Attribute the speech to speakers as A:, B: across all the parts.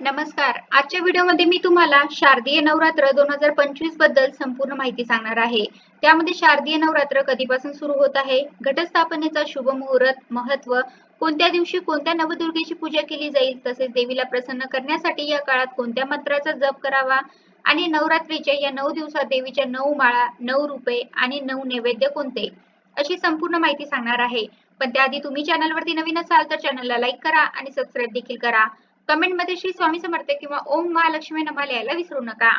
A: नमस्कार. आजच्या व्हिडिओमध्ये मी तुम्हाला शारदीय नवरात्र दोन हजार पंचवीसबद्दल संपूर्ण माहिती सांगणार आहे. त्यामध्ये शारदीय नवरात्र कधीपासून सुरू होत आहे? घटस्थापनेचा शुभ मुहूर्त महत्त्व कोणत्या दिवशी कोणत्या नवदुर्गेची पूजा केली जाईल तसेच देवीला प्रसन्न करण्यासाठी या काळात कोणत्या मंत्राचा जप करावा आणि नवरात्रीच्या या नऊ दिवसात देवीच्या नऊ माळा नऊ रूपे आणि नऊ नैवेद्य कोणते? अशी संपूर्ण माहिती सांगणार आहे. पण त्याआधी तुम्ही चॅनलवरती नवीन असाल तर चॅनलला लाईक करा आणि सबस्क्राईब देखील करा. कमेंटमध्ये श्री स्वामी समर्थ किंवा ओम महालक्ष्मी नमा लिहायला विसरू नका.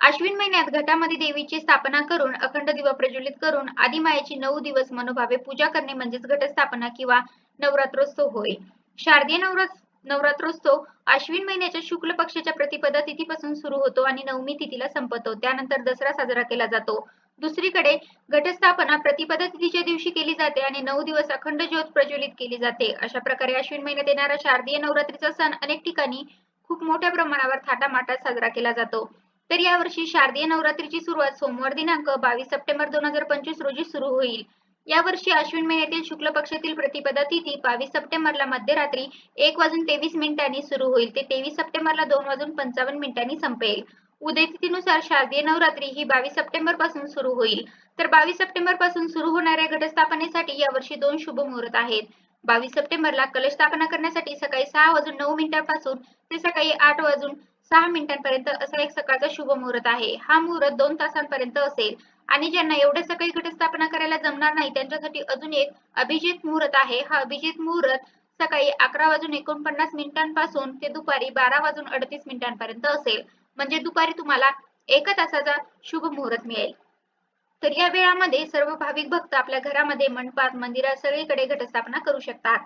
A: अश्विन महिन्यात घटामध्ये देवीची स्थापना करून अखंड दिवा प्रज्वलित करून आदिमायाची नऊ दिवस मनोभावे पूजा करणे म्हणजेच घटस्थापना किंवा नवरात्रोत्सव होय. शारदीय नवरा नवरात्रोत्सव अश्विन महिन्याच्या शुक्ल पक्षाच्या प्रतिपदा तिथीपासून सुरू होतो आणि नवमी तिथीला संपतो. त्यानंतर दसरा साजरा केला जातो. दुसरीकडे घटस्थापना प्रतिपदा तिथीच्या दिवशी केली जाते आणि नऊ दिवस अखंड ज्योत प्रज्वलित केली जाते. अशा प्रकारे अश्विन महिन्यात येणारा शारदीय नवरात्रीचा सण अनेक ठिकाणी खूप मोठ्या प्रमाणावर थाटामाटात साजरा केला जातो. तर यावर्षी शारदीय नवरात्रीची सुरुवात सोमवार दिनांक बावीस सप्टेंबर दोन हजार पंचवीस रोजी सुरू होईल. यावर्षी अश्विन महिन्यातील शुक्ल पक्षातील प्रतिपदा तिथी बावीस सप्टेंबरला मध्यरात्री एक वाजून तेवीस मिनिटांनी सुरू होईल. ते तेवीस सप्टेंबरला दोन वाजून पंचावन्न मिनिटांनी संपेल. उदयतिथीनुसार शारदीय नवरात्री ही बावीस सप्टेंबरपासून सुरू होईल. तर बावीस सप्टेंबरपासून सुरू होणाऱ्या घटस्थापनेसाठी यावर्षी दोन शुभ मुहूर्त आहेत. बावीस सप्टेंबरला कलश स्थापना करण्यासाठी सकाळी सहा वाजून नऊ मिनिटांपासून ते सकाळी आठ वाजून सहा मिनिटांपर्यंत असा एक सकाळचा शुभ मुहूर्त आहे. हा मुहूर्त दोन तासांपर्यंत असेल आणि ज्यांना एवढ्या सकाळी घटस्थापना करायला जमणार नाही त्यांच्यासाठी अजून एक अभिजित मुहूर्त आहे. हा अभिजित मुहूर्त सकाळी अकरा वाजून एकोणपन्नास मिनिटांपासून ते दुपारी बारा वाजून अडतीस मिनिटांपर्यंत असेल. म्हणजे दुपारी तुम्हाला एक तासाचा शुभ मुहूर्त मिळेल. तर या वेळामध्ये सर्व भाविक भक्त आपल्या घरामध्ये मंडपात मंदिरात सगळीकडे घटस्थापना करू शकतात.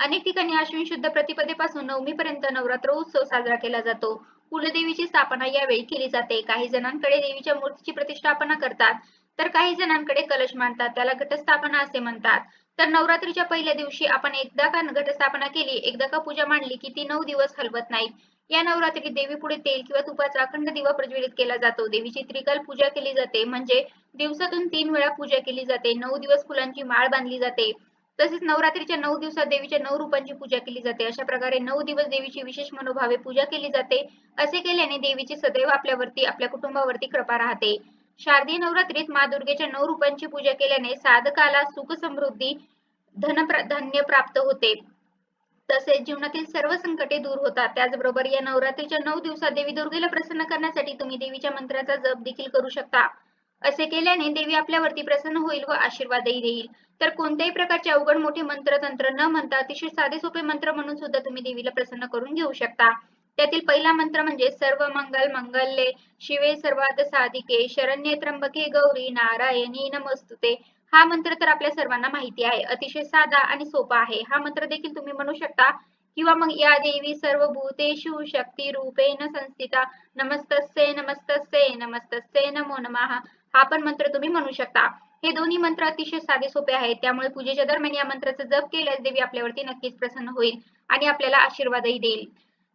A: अनेक ठिकाणी अश्विन शुद्ध प्रतिपदेपासून नवमी पर्यंत नवरात्र उत्सव साजरा केला जातो. कुलदेवीची स्थापना यावेळी केली जाते. काही जणांकडे देवीच्या मूर्तीची प्रतिष्ठापना करतात. तर काही जणांकडे कलश मानतात त्याला घटस्थापना असे म्हणतात. तर नवरात्रीच्या पहिल्या दिवशी आपण एकदा का घटस्थापना केली एकदा का पूजा मांडली की ती नऊ दिवस हलवत नाहीत. या नवरात्रीत देवी पुढे तेल किंवा तुपाचा अखंड दिवा प्रज्वलित केला जातो. देवीची त्रिकाल पूजा केली जाते. म्हणजे दिवसातून तीन वेळा पूजा केली जाते. नऊ दिवस फुलांची माळ बांधली जाते. तसेच नवरात्रीच्या नऊ दिवसात देवीच्या नऊ रूपांची पूजा केली जाते. अशा प्रकारे नऊ दिवस देवीची विशेष मनोभावे पूजा केली जाते. असे केल्याने देवीची सदैव आपल्यावरती आपल्या कुटुंबावरती कृपा राहते. शारदीय नवरात्रीत मा दुर्गेच्या नऊ रूपांची पूजा केल्याने साधकाला सुख समृद्धी धन धान्य प्राप्त होते. तसेच जीवनातील सर्व संकटे दूर होतात. त्याचबरोबर या नवरात्रीच्या नऊ दिवसात देवी दुर्गेला प्रसन्न करण्यासाठी तुम्ही देवीच्या मंत्राचा जप देखील करू शकता. असे केल्याने देवी आपल्यावरती प्रसन्न होईल व आशीर्वादही देईल. तर कोणत्याही प्रकारचे अवघड मोठे मंत्र तंत्र न म्हणता अतिशय साधे सोपे मंत्र म्हणून सुद्धा तुम्ही देवीला प्रसन्न करून घेऊ शकता. त्यातील पहिला मंत्र म्हणजे सर्व मंगल मंगल्ये. शिवे सर्वात साधिके. शरण्ये त्र्यंबके गौरी नारायणी नमस्तुते. हा मंत्र तर आपल्या सर्वांना माहिती आहे. अतिशय साधा आणि सोपा आहे. हा मंत्र देखील तुम्ही म्हणू शकता. किंवा मग या देवी सर्व भूतेषु शक्ती रूपेण संस्थिता. नमस्तस्ये नमस्तस्ये नमस्तस्ये नमो नमः. हा पण मंत्र तुम्ही म्हणू शकता. हे दोन्ही मंत्र अतिशय साधे सोपे आहेत. त्यामुळे पूजेच्या दरम्यान या मंत्राचा जप केल्यास देवी आपल्यावरती नक्कीच प्रसन्न होईल आणि आपल्याला आशीर्वादही देईल.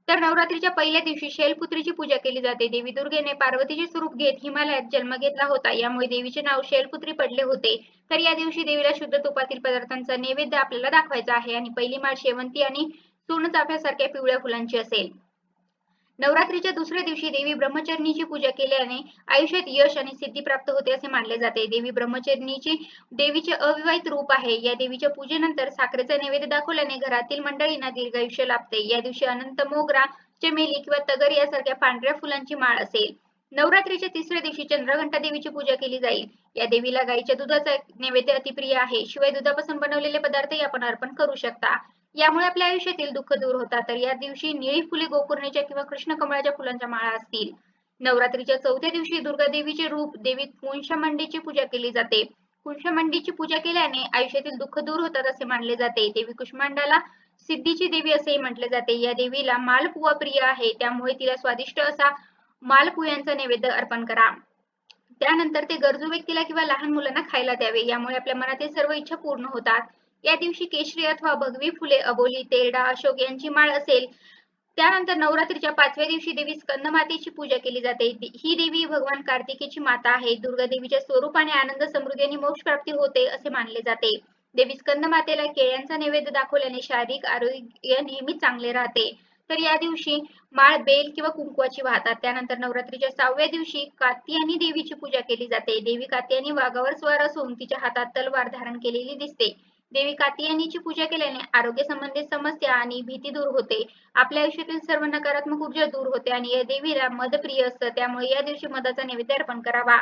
A: तर नवरात्रीच्या पहिल्या दिवशी शैलपुत्रीची पूजा केली जाते. देवी दुर्गेने पार्वतीचे स्वरूप घेत हिमालयात जन्म घेतला होता. यामुळे देवीचे नाव शैलपुत्री पडले होते. तर या दिवशी देवीला शुद्ध तुपातील पदार्थांचा नैवेद्य आपल्याला दाखवायचा आहे आणि पहिली माळ शेवंती आणि सोनचाफ्यासारख्या पिवळ्या फुलांची असेल. नवरात्रीच्या दुसऱ्या दिवशी देवी ब्रह्मचरणीची पूजा केल्याने आयुष्यात यश आणि सिद्धी प्राप्त होते असे मानले जाते. देवी ब्रह्मचरणीची देवीचे अविवाहित रूप आहे. या देवीच्या पूजेनंतर साखरेचा नैवेद्य दाखवल्याने घरातील मंडळींना दीर्घायुष्य लाभते. या दिवशी अनंत मोगरा चमेली किंवा तगर यासारख्या पांढऱ्या फुलांची माळ असेल. नवरात्रीच्या तिसऱ्या दिवशी चंद्रघंटा देवीची पूजा केली जाईल. या देवीला गाईच्या दुधाचा नैवेद्य अतिप्रिय आहे. शिवाय दुधापासून बनवलेले पदार्थही आपण अर्पण करू शकता. यामुळे आपल्या आयुष्यातील दुःख दूर होतात. तर या दिवशी निळी फुले गोकुर्णेच्या किंवा कृष्ण कमळाच्या फुलांच्या माळा असतील. नवरात्रीच्या चौथ्या दिवशी दुर्गा देवीचे रूप देवी कुंशमंडीची पूजा केली जाते. कुंशमंडीची पूजा केल्याने आयुष्यातील दुःख दूर होतात असे मानले जाते. देवी कुष्मांडाला सिद्धीची देवी असेही म्हटले जाते. या देवीला मालपुवा प्रिय आहे. त्यामुळे तिला स्वादिष्ट असा मालपुयांचा नैवेद्य अर्पण करा. त्यानंतर ते गरजू व्यक्तीला किंवा लहान मुलांना खायला द्यावे. यामुळे आपल्या मनातील सर्व इच्छा पूर्ण होतात. या दिवशी केशरी अथवा भगवी फुले अबोली तेरडा अशोक यांची माळ असेल. त्यानंतर नवरात्रीच्या पाचव्या दिवशी देवी स्कंदमातेची पूजा केली जाते. ही देवी भगवान कार्तिकेची माता आहे. दुर्गा देवीच्या स्वरूपाने आनंद समृद्धी आणि मोक्ष प्राप्ती होते असे मानले जाते. देवी स्कंद मातेला केळ्यांचा नैवेद्य दाखवल्याने शारीरिक आरोग्य नेहमी चांगले राहते. तर या दिवशी माळ बेल किंवा कुंकवाची वाहतात. त्यानंतर नवरात्रीच्या सहाव्या दिवशी कात्यायनी देवीची पूजा केली जाते. देवी कात्यायनी वाघावर स्वार असून तिच्या हातात तलवार धारण केलेली दिसते. देवी कात्यायनीची पूजा केल्याने आरोग्य संबंधित समस्या आणि भीती दूर होते. आपल्या आयुष्यातील सर्व नकारात्मक ऊर्जा दूर होते आणि या देवीला मदप्रिय असतं. त्यामुळे या दिवशी मधाचा नैवेद्य अर्पण करावा.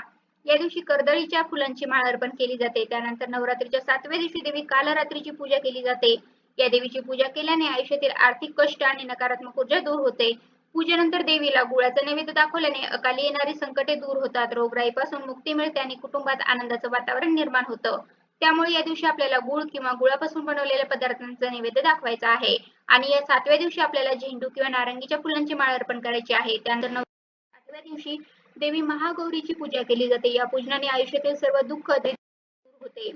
A: या दिवशी कर्दळीच्या फुलांची माळ अर्पण केली जाते. त्यानंतर नवरात्रीच्या सातव्या दिवशी देवी कालरात्रीची पूजा केली जाते. या देवीची पूजा केल्याने आयुष्यातील आर्थिक कष्ट आणि नकारात्मक ऊर्जा दूर होते. पूजेनंतर देवीला गुळाचा नैवेद्य दाखवल्याने अकाली येणारी संकटे दूर होतात. रोगराईपासून मुक्ती मिळते आणि कुटुंबात आनंदाचं वातावरण निर्माण होतं. त्यामुळे या दिवशी आपल्याला गुळ किंवा गुळापासून बनवलेल्या पदार्थांचा नैवेद्य दाखवायचा आहे. आणि या सातव्या दिवशी आपल्याला झेंडू किंवा नारंगीच्या फुलांची माळ अर्पण करायची आहे. त्यानंतर सातव्या दिवशी देवी महागौरीची पूजा केली जाते. या पूजनाने आयुष्यातील सर्व दुःख दूर होते.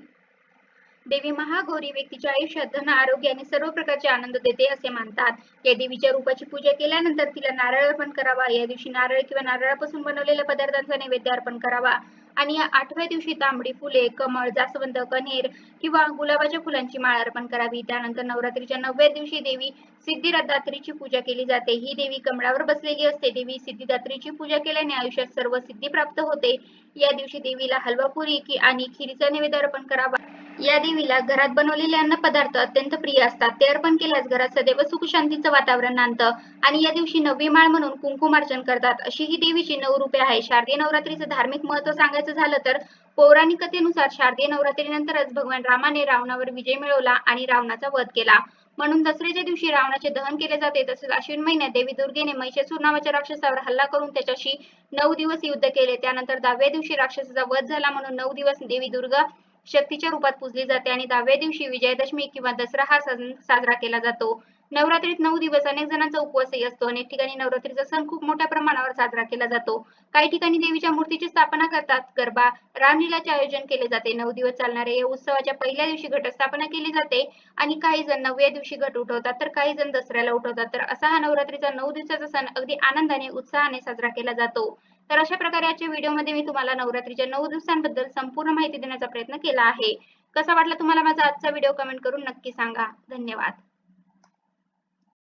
A: देवी महागौरी व्यक्तीच्या आयुष्यात धन आरोग्य आणि सर्व प्रकारचे आनंद देते असे मानतात. या देवीच्या रूपाची पूजा केल्यानंतर तिला नारळ अर्पण करावा. या दिवशी नारळ किंवा नारळापासून बनवलेल्या पदार्थांचा नैवेद्य अर्पण करावा. आणि या आठव्या दिवशी तांबडी फुले कमळ जास्वंद कनेर किंवा गुलाबाच्या फुलांची माळ अर्पण करावी. त्यानंतर नवरात्रीच्या नवव्या दिवशी देवी सिद्धिदात्रीची पूजा केली जाते. ही देवी कमळावर बसलेली असते. देवी सिद्धिदात्रीची पूजा केल्याने आयुष्यात सर्व सिद्धी प्राप्त होते. या दिवशी देवीला हलवा पुरी आणि खिरीचा नैवेद्य अर्पण करावा. या देवीला घरात बनवलेले अन्न पदार्थ अत्यंत प्रिय असतात. ते अर्पण केल्यास घरात सदैव सुख शांतीचं वातावरण नांदतं आणि या दिवशी नवी माळ म्हणून कुंकुमार्चन करतात. अशी ही देवीची नऊ रूपे आहे शारदीय नवरात्रीचं धार्मिक महत्त्व सांगायचं झालं तर पौराणिक कथेनुसार शारदीय नवरात्रीनंतरच भगवान रामाने रावणावर विजय मिळवला आणि रावणाचा वध केला. म्हणून दसऱ्याच्या दिवशी रावणाचे दहन केले जाते. तसेच अश्विन महिन्यात देवी दुर्गेने महिषासूर नावाच्या राक्षसावर हल्ला करून त्याच्याशी नऊ दिवस युद्ध केले. त्यानंतर दहाव्या दिवशी राक्षसाचा वध झाला म्हणून नऊ दिवस देवी दुर्गा शक्तीच्या रूपात पूजली जाते आणि दहाव्या दिवशी विजयादशमी किंवा दसरा हा सण साजरा केला जातो. नवरात्रीत नऊ दिवस अनेक जणांचा उपवासही असतो. अनेक ठिकाणी नवरात्रीचा सण खूप मोठ्या प्रमाणावर साजरा केला जातो. काही ठिकाणी देवीच्या मूर्तीची स्थापना करतात. गरबा रामलीलाचे आयोजन केले जाते. नऊ दिवस चालणाऱ्या या उत्सवाच्या पहिल्या दिवशी घटस्थापना केली जाते आणि काही जण नवव्या दिवशी घट उठवतात तर काही जण दसऱ्याला उठवतात. तर असा हा नवरात्रीचा नऊ दिवसाचा सण अगदी आनंदाने उत्साहाने साजरा केला जातो. तर अशा प्रकारे आजच्या व्हिडिओमध्ये मी तुम्हाला नवरात्रीच्या नऊ दिवसांबद्दल संपूर्ण माहिती देण्याचा प्रयत्न केला आहे. कसा वाटला तुम्हाला माझा आजचा व्हिडिओ कमेंट करून नक्की सांगा. धन्यवाद.